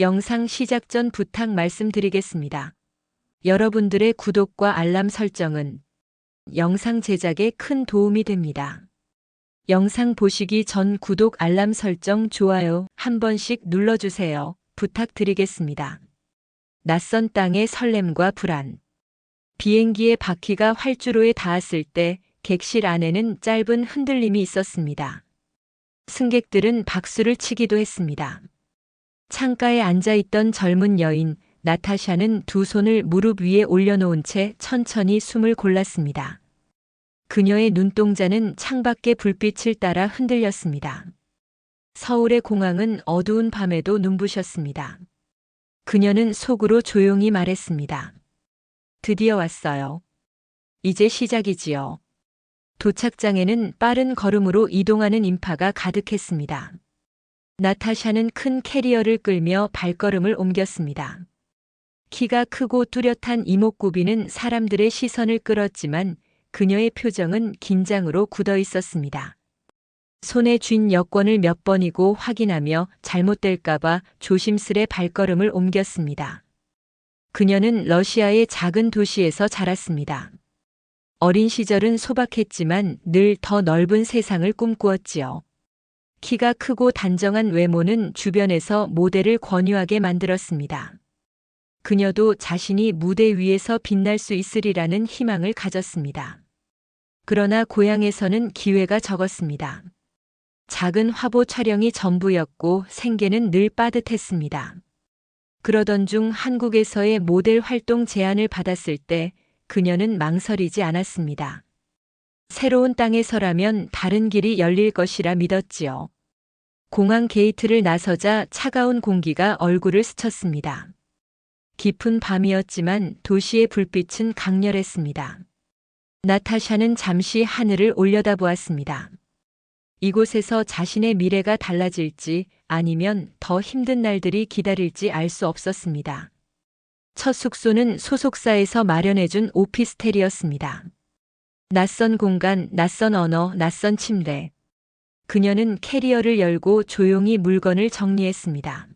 영상 시작 전 부탁 말씀드리겠습니다. 여러분들의 구독과 알람 설정은 영상 제작에 큰 도움이 됩니다. 영상 보시기 전 구독, 알람 설정, 좋아요 한 번씩 눌러주세요. 부탁드리겠습니다. 낯선 땅의 설렘과 불안. 비행기의 바퀴가 활주로에 닿았을 때 객실 안에는 짧은 흔들림이 있었습니다. 승객들은 박수를 치기도 했습니다. 창가에 앉아 있던 젊은 여인 나타샤는 두 손을 무릎 위에 올려놓은 채 천천히 숨을 골랐습니다. 그녀의 눈동자는 창밖의 불빛을 따라 흔들렸습니다. 서울의 공항은 어두운 밤에도 눈부셨습니다. 그녀는 속으로 조용히 말했습니다. 드디어 왔어요. 이제 시작이지요. 도착장에는 빠른 걸음으로 이동하는 인파가 가득했습니다. 나타샤는 큰 캐리어를 끌며 발걸음을 옮겼습니다. 키가 크고 뚜렷한 이목구비는 사람들의 시선을 끌었지만 그녀의 표정은 긴장으로 굳어 있었습니다. 손에 쥔 여권을 몇 번이고 확인하며 잘못될까봐 조심스레 발걸음을 옮겼습니다. 그녀는 러시아의 작은 도시에서 자랐습니다. 어린 시절은 소박했지만 늘 더 넓은 세상을 꿈꾸었지요. 키가 크고 단정한 외모는 주변에서 모델을 권유하게 만들었습니다. 그녀도 자신이 무대 위에서 빛날 수 있으리라는 희망을 가졌습니다. 그러나 고향에서는 기회가 적었습니다. 작은 화보 촬영이 전부였고 생계는 늘 빠듯했습니다. 그러던 중 한국에서의 모델 활동 제안을 받았을 때 그녀는 망설이지 않았습니다. 새로운 땅에서라면 다른 길이 열릴 것이라 믿었지요. 공항 게이트를 나서자 차가운 공기가 얼굴을 스쳤습니다. 깊은 밤이었지만 도시의 불빛은 강렬했습니다. 나타샤는 잠시 하늘을 올려다보았습니다. 이곳에서 자신의 미래가 달라질지 아니면 더 힘든 날들이 기다릴지 알 수 없었습니다. 첫 숙소는 소속사에서 마련해준 오피스텔이었습니다. 낯선 공간, 낯선 언어, 낯선 침대. 그녀는 캐리어를 열고 조용히 물건을 정리했습니다.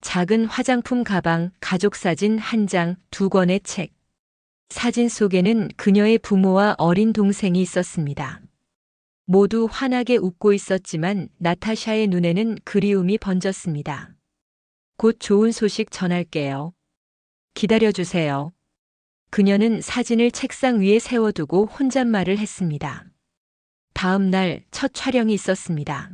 작은 화장품 가방, 가족 사진 한 장, 두 권의 책. 사진 속에는 그녀의 부모와 어린 동생이 있었습니다. 모두 환하게 웃고 있었지만 나타샤의 눈에는 그리움이 번졌습니다. 곧 좋은 소식 전할게요. 기다려주세요. 그녀는 사진을 책상 위에 세워두고 혼잣말을 했습니다. 다음 날 첫 촬영이 있었습니다.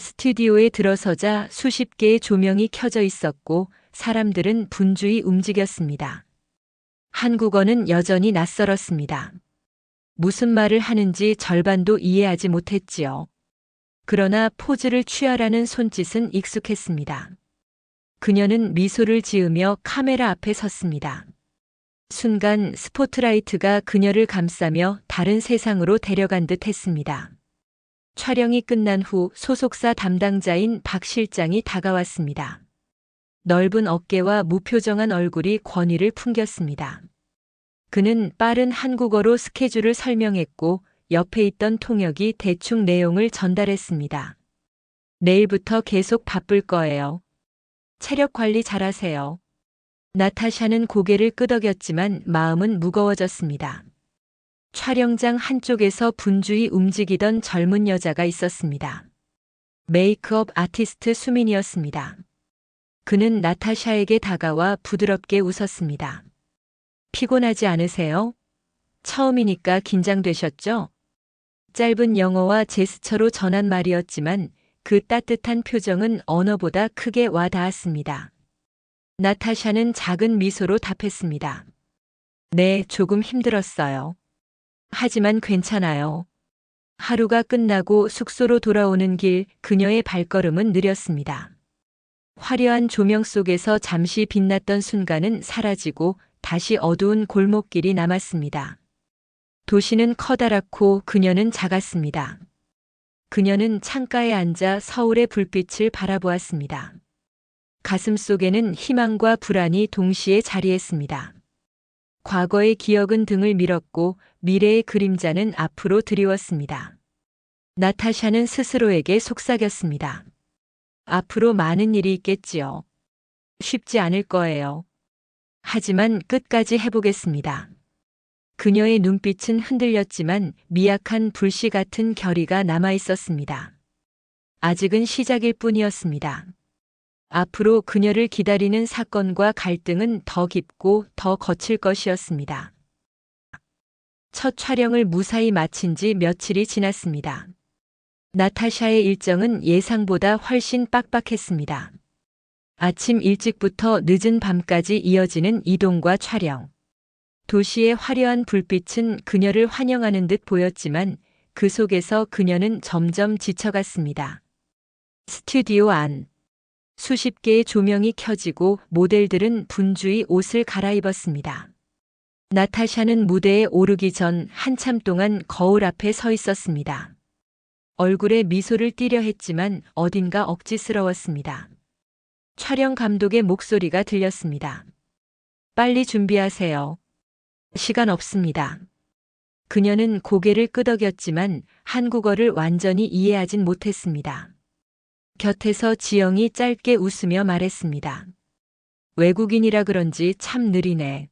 스튜디오에 들어서자 수십 개의 조명이 켜져 있었고 사람들은 분주히 움직였습니다. 한국어는 여전히 낯설었습니다. 무슨 말을 하는지 절반도 이해하지 못했지요. 그러나 포즈를 취하라는 손짓은 익숙했습니다. 그녀는 미소를 지으며 카메라 앞에 섰습니다. 순간 스포트라이트가 그녀를 감싸며 다른 세상으로 데려간 듯 했습니다. 촬영이 끝난 후 소속사 담당자인 박 실장이 다가왔습니다. 넓은 어깨와 무표정한 얼굴이 권위를 풍겼습니다. 그는 빠른 한국어로 스케줄을 설명했고 옆에 있던 통역이 대충 내용을 전달했습니다. 내일부터 계속 바쁠 거예요. 체력 관리 잘하세요. 나타샤는 고개를 끄덕였지만 마음은 무거워졌습니다. 촬영장 한쪽에서 분주히 움직이던 젊은 여자가 있었습니다. 메이크업 아티스트 수민이었습니다. 그는 나타샤에게 다가와 부드럽게 웃었습니다. 피곤하지 않으세요? 처음이니까 긴장되셨죠? 짧은 영어와 제스처로 전한 말이었지만 그 따뜻한 표정은 언어보다 크게 와 닿았습니다. 나타샤는 작은 미소로 답했습니다. 네, 조금 힘들었어요. 하지만 괜찮아요. 하루가 끝나고 숙소로 돌아오는 길 그녀의 발걸음은 느렸습니다. 화려한 조명 속에서 잠시 빛났던 순간은 사라지고 다시 어두운 골목길이 남았습니다. 도시는 커다랗고 그녀는 작았습니다. 그녀는 창가에 앉아 서울의 불빛을 바라보았습니다. 가슴 속에는 희망과 불안이 동시에 자리했습니다. 과거의 기억은 등을 밀었고 미래의 그림자는 앞으로 드리웠습니다. 나타샤는 스스로에게 속삭였습니다. 앞으로 많은 일이 있겠지요. 쉽지 않을 거예요. 하지만 끝까지 해보겠습니다. 그녀의 눈빛은 흔들렸지만 미약한 불씨 같은 결의가 남아 있었습니다. 아직은 시작일 뿐이었습니다. 앞으로 그녀를 기다리는 사건과 갈등은 더 깊고 더 거칠 것이었습니다. 첫 촬영을 무사히 마친 지 며칠이 지났습니다. 나타샤의 일정은 예상보다 훨씬 빡빡했습니다. 아침 일찍부터 늦은 밤까지 이어지는 이동과 촬영. 도시의 화려한 불빛은 그녀를 환영하는 듯 보였지만 그 속에서 그녀는 점점 지쳐갔습니다. 스튜디오 안. 수십 개의 조명이 켜지고 모델들은 분주히 옷을 갈아입었습니다. 나타샤는 무대에 오르기 전 한참 동안 거울 앞에 서 있었습니다. 얼굴에 미소를 띠려 했지만 어딘가 억지스러웠습니다. 촬영 감독의 목소리가 들렸습니다. 빨리 준비하세요. 시간 없습니다. 그녀는 고개를 끄덕였지만 한국어를 완전히 이해하진 못했습니다. 곁에서 지영이 짧게 웃으며 말했습니다. 외국인이라 그런지 참 느리네.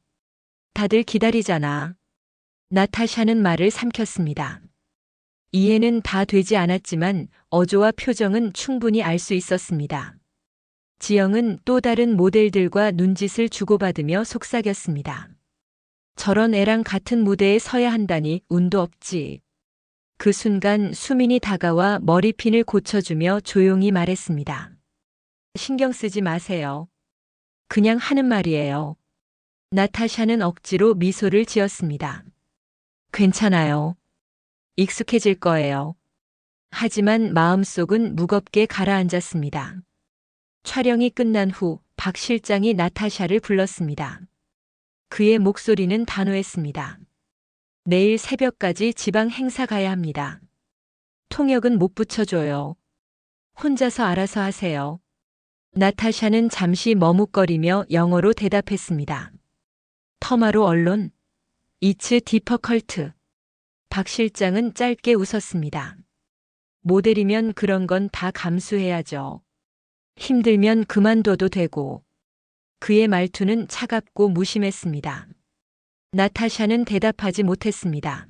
다들 기다리잖아. 나타샤는 말을 삼켰습니다. 이해는 다 되지 않았지만 어조와 표정은 충분히 알 수 있었습니다. 지영은 또 다른 모델들과 눈짓을 주고받으며 속삭였습니다. 저런 애랑 같은 무대에 서야 한다니 운도 없지. 그 순간 수민이 다가와 머리핀을 고쳐주며 조용히 말했습니다. 신경 쓰지 마세요. 그냥 하는 말이에요. 나타샤는 억지로 미소를 지었습니다. 괜찮아요. 익숙해질 거예요. 하지만 마음속은 무겁게 가라앉았습니다. 촬영이 끝난 후 박 실장이 나타샤를 불렀습니다. 그의 목소리는 단호했습니다. 내일 새벽까지 지방 행사 가야 합니다. 통역은 못 붙여줘요. 혼자서 알아서 하세요. 나타샤는 잠시 머뭇거리며 영어로 대답했습니다. 터마로 언론, 이츠 디퍼컬트. 박 실장은 짧게 웃었습니다. 모델이면 그런 건 다 감수해야죠. 힘들면 그만둬도 되고. 그의 말투는 차갑고 무심했습니다. 나타샤는 대답하지 못했습니다.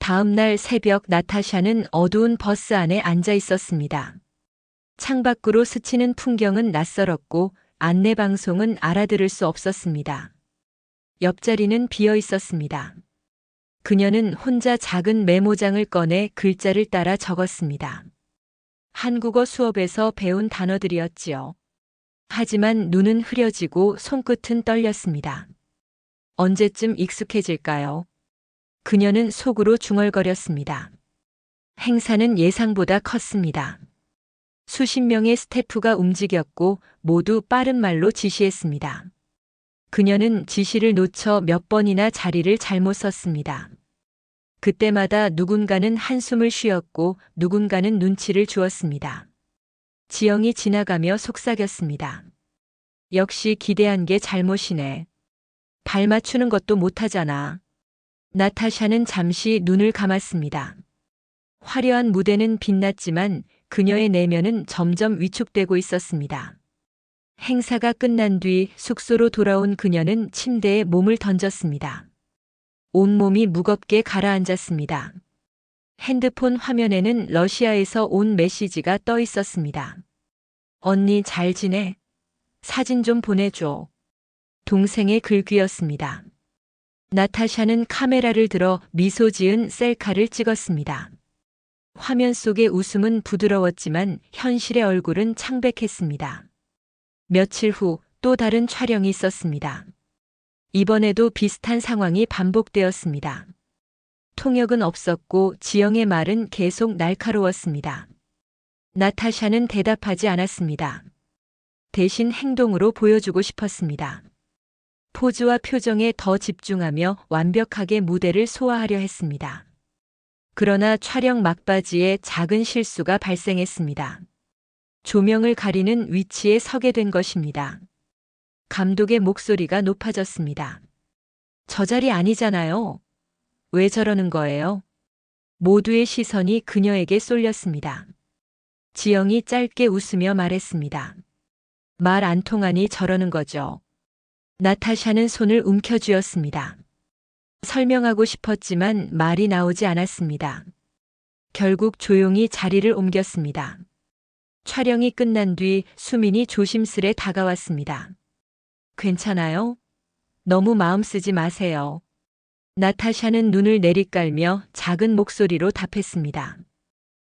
다음 날 새벽 나타샤는 어두운 버스 안에 앉아 있었습니다. 창밖으로 스치는 풍경은 낯설었고 안내 방송은 알아들을 수 없었습니다. 옆자리는 비어 있었습니다. 그녀는 혼자 작은 메모장을 꺼내 글자를 따라 적었습니다. 한국어 수업에서 배운 단어들이었지요. 하지만 눈은 흐려지고 손끝은 떨렸습니다. 언제쯤 익숙해질까요? 그녀는 속으로 중얼거렸습니다. 행사는 예상보다 컸습니다. 수십 명의 스태프가 움직였고 모두 빠른 말로 지시했습니다. 그녀는 지시를 놓쳐 몇 번이나 자리를 잘못 썼습니다. 그때마다 누군가는 한숨을 쉬었고 누군가는 눈치를 주었습니다. 지영이 지나가며 속삭였습니다. 역시 기대한 게 잘못이네. 발 맞추는 것도 못하잖아. 나타샤는 잠시 눈을 감았습니다. 화려한 무대는 빛났지만 그녀의 내면은 점점 위축되고 있었습니다. 행사가 끝난 뒤 숙소로 돌아온 그녀는 침대에 몸을 던졌습니다. 온몸이 무겁게 가라앉았습니다. 핸드폰 화면에는 러시아에서 온 메시지가 떠 있었습니다. 언니 잘 지내? 사진 좀 보내줘. 동생의 글귀였습니다. 나타샤는 카메라를 들어 미소 지은 셀카를 찍었습니다. 화면 속의 웃음은 부드러웠지만 현실의 얼굴은 창백했습니다. 며칠 후 또 다른 촬영이 있었습니다. 이번에도 비슷한 상황이 반복되었습니다. 통역은 없었고 지영의 말은 계속 날카로웠습니다. 나타샤는 대답하지 않았습니다. 대신 행동으로 보여주고 싶었습니다. 포즈와 표정에 더 집중하며 완벽하게 무대를 소화하려 했습니다. 그러나 촬영 막바지에 작은 실수가 발생했습니다. 조명을 가리는 위치에 서게 된 것입니다. 감독의 목소리가 높아졌습니다. 저 자리 아니잖아요. 왜 저러는 거예요? 모두의 시선이 그녀에게 쏠렸습니다. 지영이 짧게 웃으며 말했습니다. 말 안 통하니 저러는 거죠. 나타샤는 손을 움켜쥐었습니다. 설명하고 싶었지만 말이 나오지 않았습니다. 결국 조용히 자리를 옮겼습니다. 촬영이 끝난 뒤 수민이 조심스레 다가왔습니다. 괜찮아요? 너무 마음 쓰지 마세요. 나타샤는 눈을 내리깔며 작은 목소리로 답했습니다.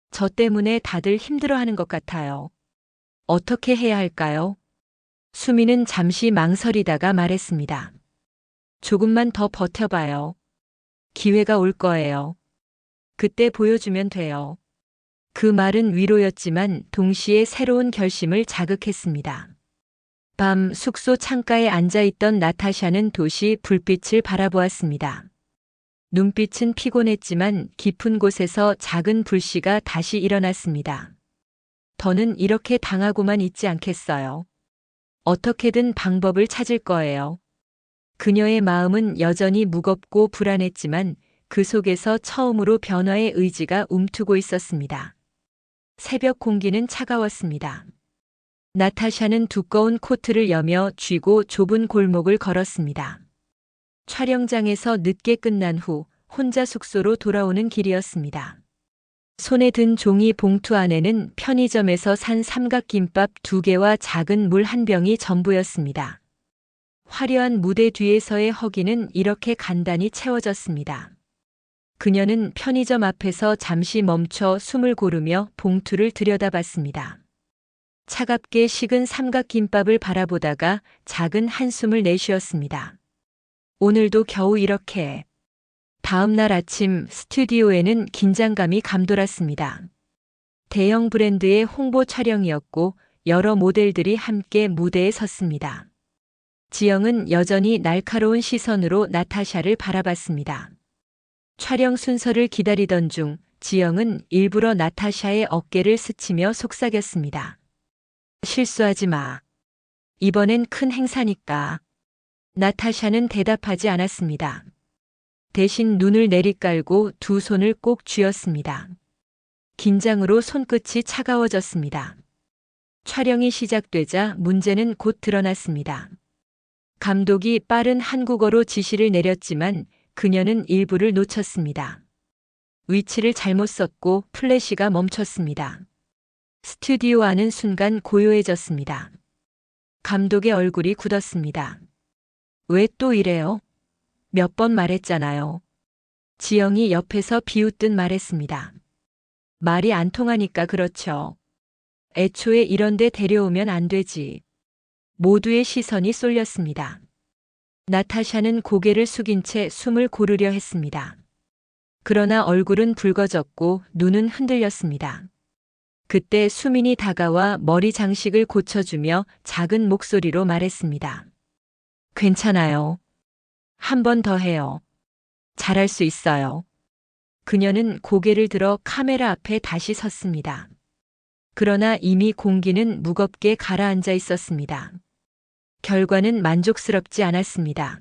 저 때문에 다들 힘들어하는 것 같아요. 어떻게 해야 할까요? 수민은 잠시 망설이다가 말했습니다. 조금만 더 버텨봐요. 기회가 올 거예요. 그때 보여주면 돼요. 그 말은 위로였지만 동시에 새로운 결심을 자극했습니다. 밤 숙소 창가에 앉아있던 나타샤는 도시 불빛을 바라보았습니다. 눈빛은 피곤했지만 깊은 곳에서 작은 불씨가 다시 일어났습니다. 더는 이렇게 당하고만 있지 않겠어요. 어떻게든 방법을 찾을 거예요. 그녀의 마음은 여전히 무겁고 불안했지만 그 속에서 처음으로 변화의 의지가 움트고 있었습니다. 새벽 공기는 차가웠습니다. 나타샤는 두꺼운 코트를 여며 쥐고 좁은 골목을 걸었습니다. 촬영장에서 늦게 끝난 후 혼자 숙소로 돌아오는 길이었습니다. 손에 든 종이 봉투 안에는 편의점에서 산 삼각김밥 두 개와 작은 물 한 병이 전부였습니다. 화려한 무대 뒤에서의 허기는 이렇게 간단히 채워졌습니다. 그녀는 편의점 앞에서 잠시 멈춰 숨을 고르며 봉투를 들여다봤습니다. 차갑게 식은 삼각김밥을 바라보다가 작은 한숨을 내쉬었습니다. 오늘도 겨우 이렇게. 다음 날 아침 스튜디오에는 긴장감이 감돌았습니다. 대형 브랜드의 홍보 촬영이었고 여러 모델들이 함께 무대에 섰습니다. 지영은 여전히 날카로운 시선으로 나타샤를 바라봤습니다. 촬영 순서를 기다리던 중 지영은 일부러 나타샤의 어깨를 스치며 속삭였습니다. 실수하지 마. 이번엔 큰 행사니까. 나타샤는 대답하지 않았습니다. 대신 눈을 내리깔고 두 손을 꼭 쥐었습니다. 긴장으로 손끝이 차가워졌습니다. 촬영이 시작되자 문제는 곧 드러났습니다. 감독이 빠른 한국어로 지시를 내렸지만 그녀는 일부를 놓쳤습니다. 위치를 잘못 썼고 플래시가 멈췄습니다. 스튜디오 안은 순간 고요해졌습니다. 감독의 얼굴이 굳었습니다. 왜 또 이래요? 몇 번 말했잖아요. 지영이 옆에서 비웃듯 말했습니다. 말이 안 통하니까 그렇죠. 애초에 이런데 데려오면 안 되지. 모두의 시선이 쏠렸습니다. 나타샤는 고개를 숙인 채 숨을 고르려 했습니다. 그러나 얼굴은 붉어졌고 눈은 흔들렸습니다. 그때 수민이 다가와 머리 장식을 고쳐주며 작은 목소리로 말했습니다. 괜찮아요. 한 번 더 해요. 잘할 수 있어요. 그녀는 고개를 들어 카메라 앞에 다시 섰습니다. 그러나 이미 공기는 무겁게 가라앉아 있었습니다. 결과는 만족스럽지 않았습니다.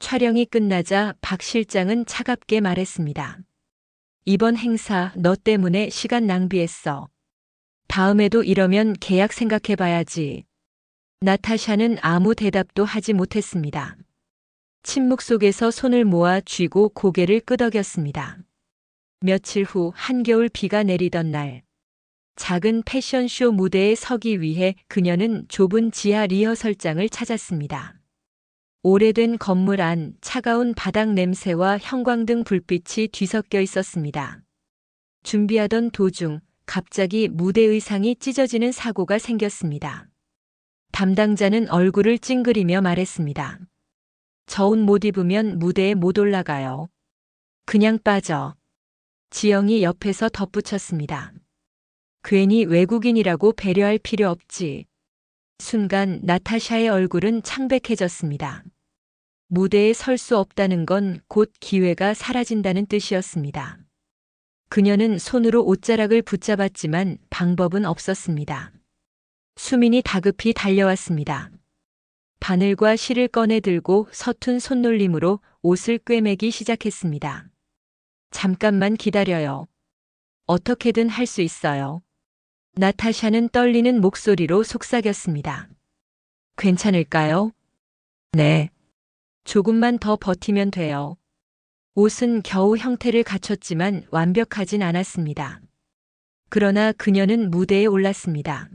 촬영이 끝나자 박 실장은 차갑게 말했습니다. 이번 행사 너 때문에 시간 낭비했어. 다음에도 이러면 계약 생각해 봐야지. 나타샤는 아무 대답도 하지 못했습니다. 침묵 속에서 손을 모아 쥐고 고개를 끄덕였습니다. 며칠 후 한겨울 비가 내리던 날, 작은 패션쇼 무대에 서기 위해 그녀는 좁은 지하 리허설장을 찾았습니다. 오래된 건물 안 차가운 바닥 냄새와 형광등 불빛이 뒤섞여 있었습니다. 준비하던 도중 갑자기 무대 의상이 찢어지는 사고가 생겼습니다. 담당자는 얼굴을 찡그리며 말했습니다. 저 옷 못 입으면 무대에 못 올라가요. 그냥 빠져. 지영이 옆에서 덧붙였습니다. 괜히 외국인이라고 배려할 필요 없지. 순간 나타샤의 얼굴은 창백해졌습니다. 무대에 설 수 없다는 건 곧 기회가 사라진다는 뜻이었습니다. 그녀는 손으로 옷자락을 붙잡았지만 방법은 없었습니다. 수민이 다급히 달려왔습니다. 바늘과 실을 꺼내 들고 서툰 손놀림으로 옷을 꿰매기 시작했습니다. 잠깐만 기다려요. 어떻게든 할 수 있어요. 나타샤는 떨리는 목소리로 속삭였습니다. 괜찮을까요? 네. 조금만 더 버티면 돼요. 옷은 겨우 형태를 갖췄지만 완벽하진 않았습니다. 그러나 그녀는 무대에 올랐습니다.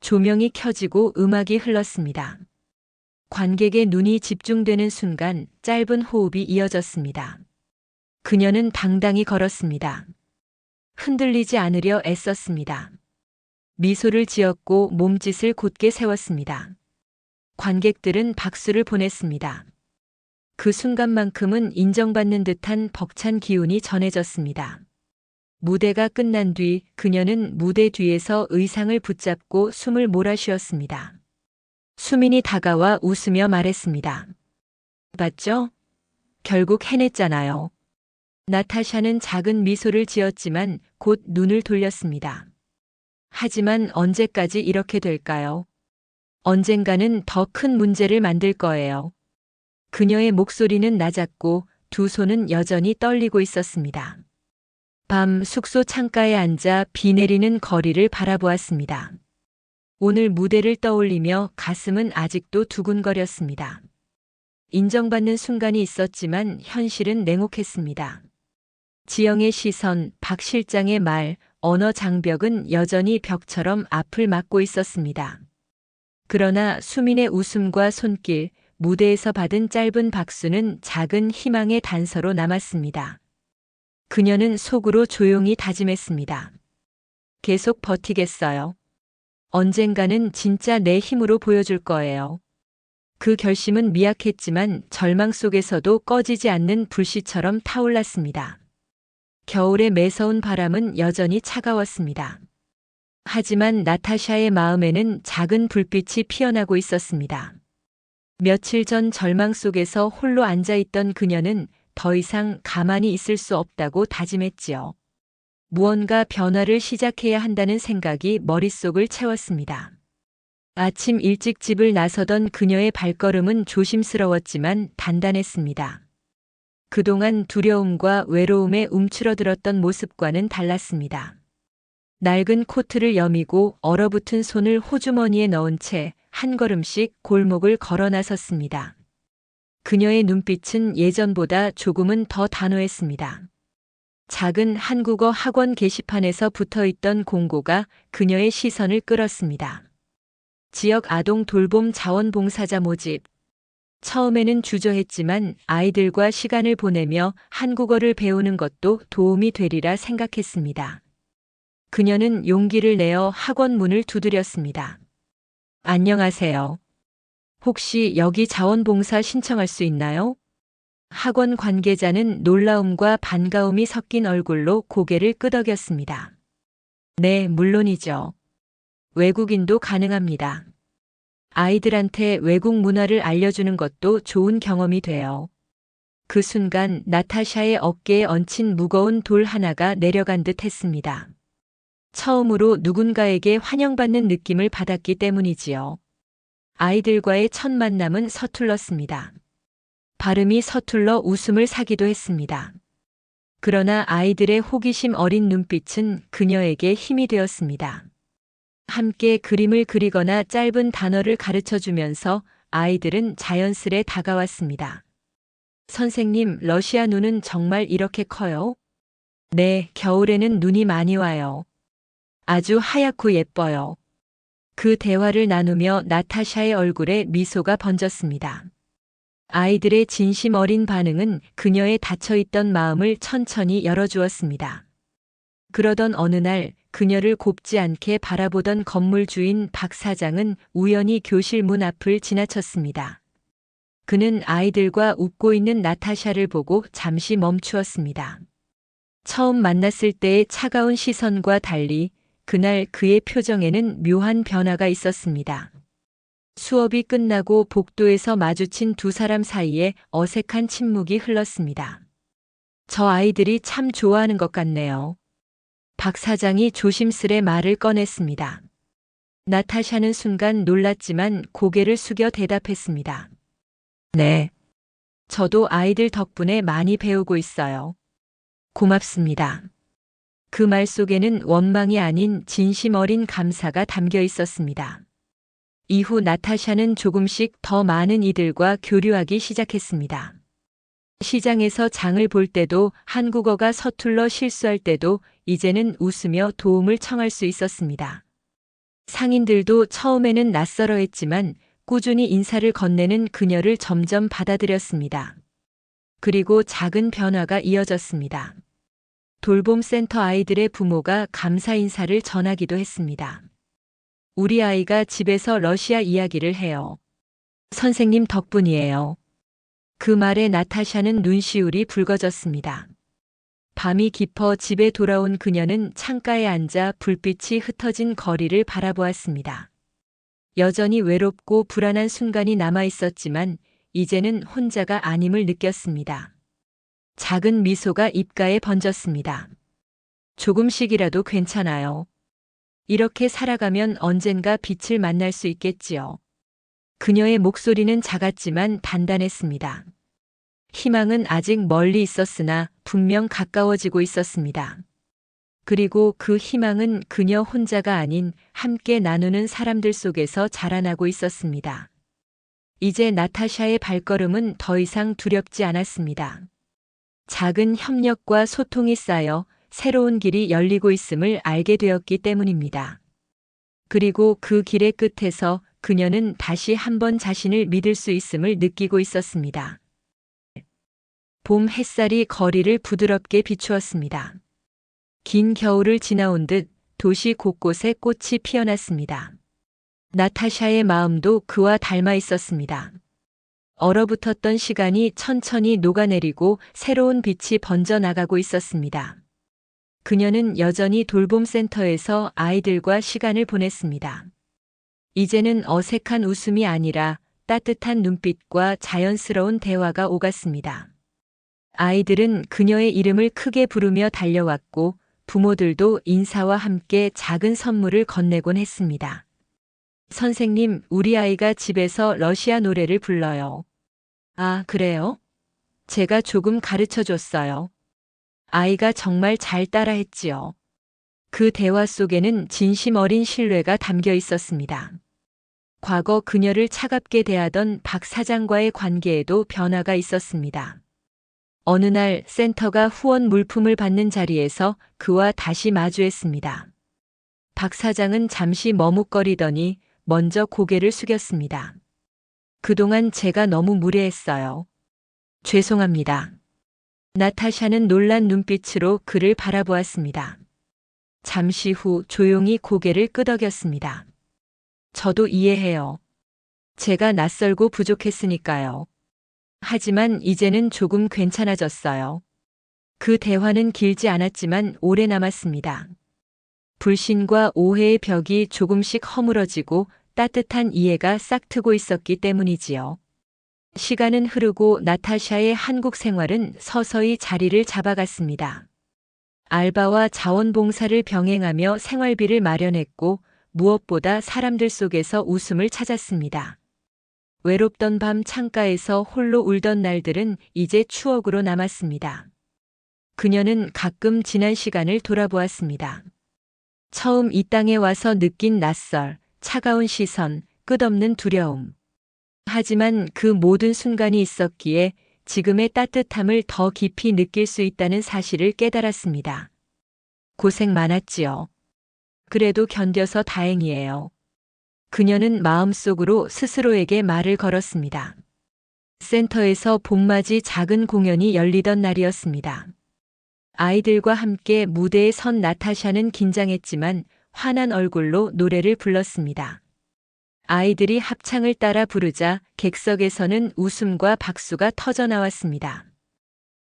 조명이 켜지고 음악이 흘렀습니다. 관객의 눈이 집중되는 순간 짧은 호흡이 이어졌습니다. 그녀는 당당히 걸었습니다. 흔들리지 않으려 애썼습니다. 미소를 지었고 몸짓을 곧게 세웠습니다. 관객들은 박수를 보냈습니다. 그 순간만큼은 인정받는 듯한 벅찬 기운이 전해졌습니다. 무대가 끝난 뒤 그녀는 무대 뒤에서 의상을 붙잡고 숨을 몰아쉬었습니다. 수민이 다가와 웃으며 말했습니다. 봤죠? 결국 해냈잖아요. 나타샤는 작은 미소를 지었지만 곧 눈을 돌렸습니다. 하지만 언제까지 이렇게 될까요? 언젠가는 더 큰 문제를 만들 거예요. 그녀의 목소리는 낮았고 두 손은 여전히 떨리고 있었습니다. 밤 숙소 창가에 앉아 비 내리는 거리를 바라보았습니다. 오늘 무대를 떠올리며 가슴은 아직도 두근거렸습니다. 인정받는 순간이 있었지만 현실은 냉혹했습니다. 지영의 시선, 박 실장의 말, 언어 장벽은 여전히 벽처럼 앞을 막고 있었습니다. 그러나 수민의 웃음과 손길, 무대에서 받은 짧은 박수는 작은 희망의 단서로 남았습니다. 그녀는 속으로 조용히 다짐했습니다. 계속 버티겠어요. 언젠가는 진짜 내 힘으로 보여줄 거예요. 그 결심은 미약했지만 절망 속에서도 꺼지지 않는 불씨처럼 타올랐습니다. 겨울의 매서운 바람은 여전히 차가웠습니다. 하지만 나타샤의 마음에는 작은 불빛이 피어나고 있었습니다. 며칠 전 절망 속에서 홀로 앉아있던 그녀는 더 이상 가만히 있을 수 없다고 다짐했지요. 무언가 변화를 시작해야 한다는 생각이 머릿속을 채웠습니다. 아침 일찍 집을 나서던 그녀의 발걸음은 조심스러웠지만 단단했습니다. 그동안 두려움과 외로움에 움츠러들었던 모습과는 달랐습니다. 낡은 코트를 여미고 얼어붙은 손을 호주머니에 넣은 채 한 걸음씩 골목을 걸어 나섰습니다. 그녀의 눈빛은 예전보다 조금은 더 단호했습니다. 작은 한국어 학원 게시판에서 붙어 있던 공고가 그녀의 시선을 끌었습니다. 지역 아동 돌봄 자원봉사자 모집. 처음에는 주저했지만 아이들과 시간을 보내며 한국어를 배우는 것도 도움이 되리라 생각했습니다. 그녀는 용기를 내어 학원 문을 두드렸습니다. 안녕하세요. 혹시 여기 자원봉사 신청할 수 있나요? 학원 관계자는 놀라움과 반가움이 섞인 얼굴로 고개를 끄덕였습니다. 네, 물론이죠. 외국인도 가능합니다. 아이들한테 외국 문화를 알려주는 것도 좋은 경험이 돼요. 그 순간 나타샤의 어깨에 얹힌 무거운 돌 하나가 내려간 듯 했습니다. 처음으로 누군가에게 환영받는 느낌을 받았기 때문이지요. 아이들과의 첫 만남은 서툴렀습니다. 발음이 서툴러 웃음을 사기도 했습니다. 그러나 아이들의 호기심 어린 눈빛은 그녀에게 힘이 되었습니다. 함께 그림을 그리거나 짧은 단어를 가르쳐 주면서 아이들은 자연스레 다가왔습니다. 선생님, 러시아 눈은 정말 이렇게 커요? 네, 겨울에는 눈이 많이 와요. 아주 하얗고 예뻐요. 그 대화를 나누며 나타샤의 얼굴에 미소가 번졌습니다. 아이들의 진심 어린 반응은 그녀의 닫혀있던 마음을 천천히 열어주었습니다. 그러던 어느 날 그녀를 곱지 않게 바라보던 건물 주인 박 사장은 우연히 교실 문 앞을 지나쳤습니다. 그는 아이들과 웃고 있는 나타샤를 보고 잠시 멈추었습니다. 처음 만났을 때의 차가운 시선과 달리 그날 그의 표정에는 묘한 변화가 있었습니다. 수업이 끝나고 복도에서 마주친 두 사람 사이에 어색한 침묵이 흘렀습니다. 저 아이들이 참 좋아하는 것 같네요. 박 사장이 조심스레 말을 꺼냈습니다. 나타샤는 순간 놀랐지만 고개를 숙여 대답했습니다. 네. 저도 아이들 덕분에 많이 배우고 있어요. 고맙습니다. 그 말 속에는 원망이 아닌 진심 어린 감사가 담겨 있었습니다. 이후 나타샤는 조금씩 더 많은 이들과 교류하기 시작했습니다. 시장에서 장을 볼 때도 한국어가 서툴러 실수할 때도 이제는 웃으며 도움을 청할 수 있었습니다. 상인들도 처음에는 낯설어 했지만 꾸준히 인사를 건네는 그녀를 점점 받아들였습니다. 그리고 작은 변화가 이어졌습니다. 돌봄 센터 아이들의 부모가 감사 인사를 전하기도 했습니다. 우리 아이가 집에서 러시아 이야기를 해요. 선생님 덕분이에요. 그 말에 나타샤는 눈시울이 붉어졌습니다. 밤이 깊어 집에 돌아온 그녀는 창가에 앉아 불빛이 흩어진 거리를 바라보았습니다. 여전히 외롭고 불안한 순간이 남아 있었지만 이제는 혼자가 아님을 느꼈습니다. 작은 미소가 입가에 번졌습니다. 조금씩이라도 괜찮아요. 이렇게 살아가면 언젠가 빛을 만날 수 있겠지요. 그녀의 목소리는 작았지만 단단했습니다. 희망은 아직 멀리 있었으나 분명 가까워지고 있었습니다. 그리고 그 희망은 그녀 혼자가 아닌 함께 나누는 사람들 속에서 자라나고 있었습니다. 이제 나타샤의 발걸음은 더 이상 두렵지 않았습니다. 작은 협력과 소통이 쌓여 새로운 길이 열리고 있음을 알게 되었기 때문입니다. 그리고 그 길의 끝에서 그녀는 다시 한번 자신을 믿을 수 있음을 느끼고 있었습니다. 봄 햇살이 거리를 부드럽게 비추었습니다. 긴 겨울을 지나온 듯 도시 곳곳에 꽃이 피어났습니다. 나타샤의 마음도 그와 닮아 있었습니다. 얼어붙었던 시간이 천천히 녹아내리고 새로운 빛이 번져나가고 있었습니다. 그녀는 여전히 돌봄센터에서 아이들과 시간을 보냈습니다. 이제는 어색한 웃음이 아니라 따뜻한 눈빛과 자연스러운 대화가 오갔습니다. 아이들은 그녀의 이름을 크게 부르며 달려왔고 부모들도 인사와 함께 작은 선물을 건네곤 했습니다. 선생님, 우리 아이가 집에서 러시아 노래를 불러요. 아, 그래요? 제가 조금 가르쳐 줬어요. 아이가 정말 잘 따라했지요. 그 대화 속에는 진심 어린 신뢰가 담겨 있었습니다. 과거 그녀를 차갑게 대하던 박 사장과의 관계에도 변화가 있었습니다. 어느 날 센터가 후원 물품을 받는 자리에서 그와 다시 마주했습니다. 박 사장은 잠시 머뭇거리더니 먼저 고개를 숙였습니다. 그동안 제가 너무 무례했어요. 죄송합니다. 나타샤는 놀란 눈빛으로 그를 바라보았습니다. 잠시 후 조용히 고개를 끄덕였습니다. 저도 이해해요. 제가 낯설고 부족했으니까요. 하지만 이제는 조금 괜찮아졌어요. 그 대화는 길지 않았지만 오래 남았습니다. 불신과 오해의 벽이 조금씩 허물어지고 따뜻한 이해가 싹트고 있었기 때문이지요. 시간은 흐르고 나타샤의 한국 생활은 서서히 자리를 잡아갔습니다. 알바와 자원봉사를 병행하며 생활비를 마련했고 무엇보다 사람들 속에서 웃음을 찾았습니다. 외롭던 밤 창가에서 홀로 울던 날들은 이제 추억으로 남았습니다. 그녀는 가끔 지난 시간을 돌아보았습니다. 처음 이 땅에 와서 느낀 낯설, 차가운 시선, 끝없는 두려움. 하지만 그 모든 순간이 있었기에 지금의 따뜻함을 더 깊이 느낄 수 있다는 사실을 깨달았습니다. 고생 많았지요. 그래도 견뎌서 다행이에요. 그녀는 마음속으로 스스로에게 말을 걸었습니다. 센터에서 봄맞이 작은 공연이 열리던 날이었습니다. 아이들과 함께 무대에 선 나타샤는 긴장했지만 환한 얼굴로 노래를 불렀습니다. 아이들이 합창을 따라 부르자 객석에서는 웃음과 박수가 터져 나왔습니다.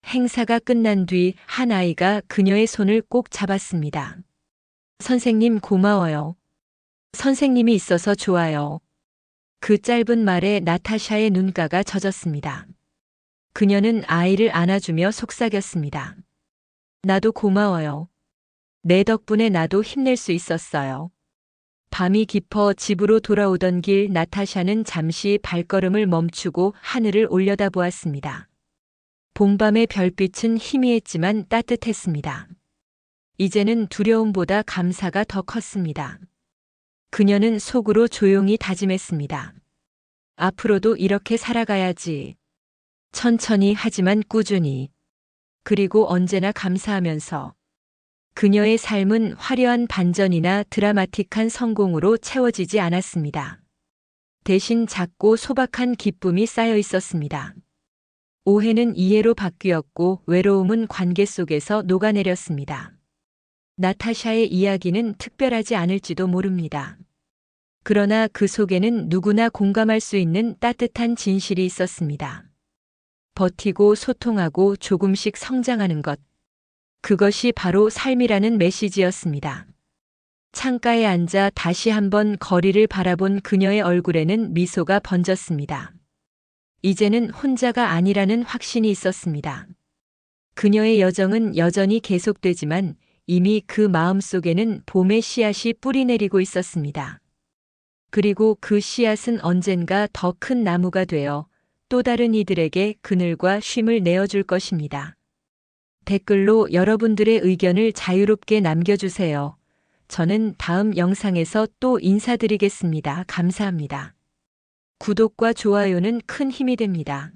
행사가 끝난 뒤 한 아이가 그녀의 손을 꼭 잡았습니다. 선생님 고마워요. 선생님이 있어서 좋아요. 그 짧은 말에 나타샤의 눈가가 젖었습니다. 그녀는 아이를 안아주며 속삭였습니다. 나도 고마워요. 내 덕분에 나도 힘낼 수 있었어요. 밤이 깊어 집으로 돌아오던 길 나타샤는 잠시 발걸음을 멈추고 하늘을 올려다보았습니다. 봄밤의 별빛은 희미했지만 따뜻했습니다. 이제는 두려움보다 감사가 더 컸습니다. 그녀는 속으로 조용히 다짐했습니다. 앞으로도 이렇게 살아가야지. 천천히 하지만 꾸준히. 그리고 언제나 감사하면서. 그녀의 삶은 화려한 반전이나 드라마틱한 성공으로 채워지지 않았습니다. 대신 작고 소박한 기쁨이 쌓여 있었습니다. 오해는 이해로 바뀌었고 외로움은 관계 속에서 녹아내렸습니다. 나타샤의 이야기는 특별하지 않을지도 모릅니다. 그러나 그 속에는 누구나 공감할 수 있는 따뜻한 진실이 있었습니다. 버티고 소통하고 조금씩 성장하는 것. 그것이 바로 삶이라는 메시지였습니다. 창가에 앉아 다시 한번 거리를 바라본 그녀의 얼굴에는 미소가 번졌습니다. 이제는 혼자가 아니라는 확신이 있었습니다. 그녀의 여정은 여전히 계속되지만 이미 그 마음 속에는 봄의 씨앗이 뿌리내리고 있었습니다. 그리고 그 씨앗은 언젠가 더 큰 나무가 되어 또 다른 이들에게 그늘과 쉼을 내어줄 것입니다. 댓글로 여러분들의 의견을 자유롭게 남겨주세요. 저는 다음 영상에서 또 인사드리겠습니다. 감사합니다. 구독과 좋아요는 큰 힘이 됩니다.